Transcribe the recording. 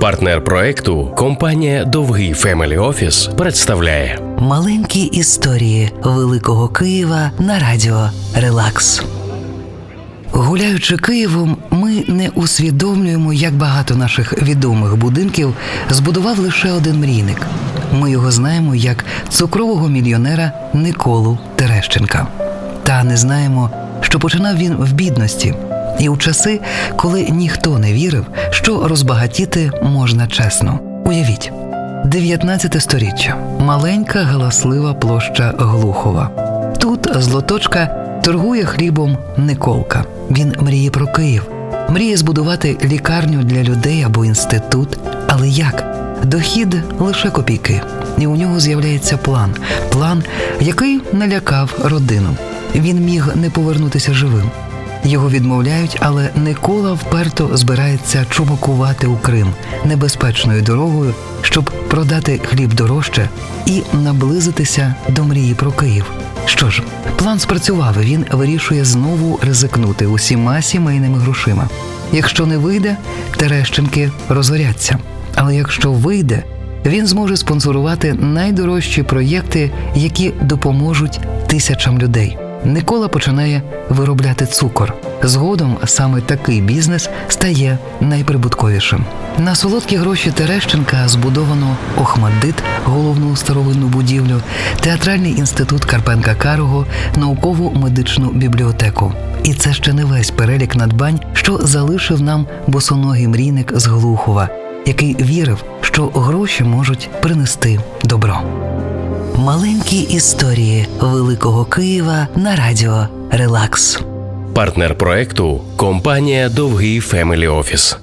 Партнер проекту компанія Довгий Фемелі Офіс представляє Маленькі історії Великого Києва на радіо Релакс. Гуляючи Києвом, ми не усвідомлюємо, як багато наших відомих будинків збудував лише один мрійник. Ми його знаємо як цукрового мільйонера Николу Терещенка. Та не знаємо, що починав він в бідності і у часи, коли ніхто не вірив, що розбагатіти можна чесно. Уявіть. 19 сторіччя. Маленька галаслива площа Глухова. Тут злоточка торгує хлібом Николка. Він мріє про Київ, мріє збудувати лікарню для людей або інститут. Але як? Дохід лише копійки. І у нього з'являється план. План, який налякав родину. Він міг не повернутися живим. Його відмовляють, але Никола вперто збирається чумакувати у Крим небезпечною дорогою, щоб продати хліб дорожче і наблизитися до мрії про Київ. Що ж, план спрацював, і він вирішує знову ризикнути усіма сімейними грошима. Якщо не вийде, Терещенки розоряться. Але якщо вийде, він зможе спонсорувати найдорожчі проєкти, які допоможуть тисячам людей. Никола починає виробляти цукор. Згодом саме такий бізнес стає найприбутковішим. На солодкі гроші Терещенка збудовано Охмаддит, головну старовинну будівлю, театральний інститут Карпенка Карого, наукову медичну бібліотеку. І це ще не весь перелік надбань, що залишив нам босоногий мрійник з Глухова, який вірив, що гроші можуть принести добро. Маленькі історії Великого Києва на радіо Релакс. партнер проекту компанія Довгий Фемелі Офіс.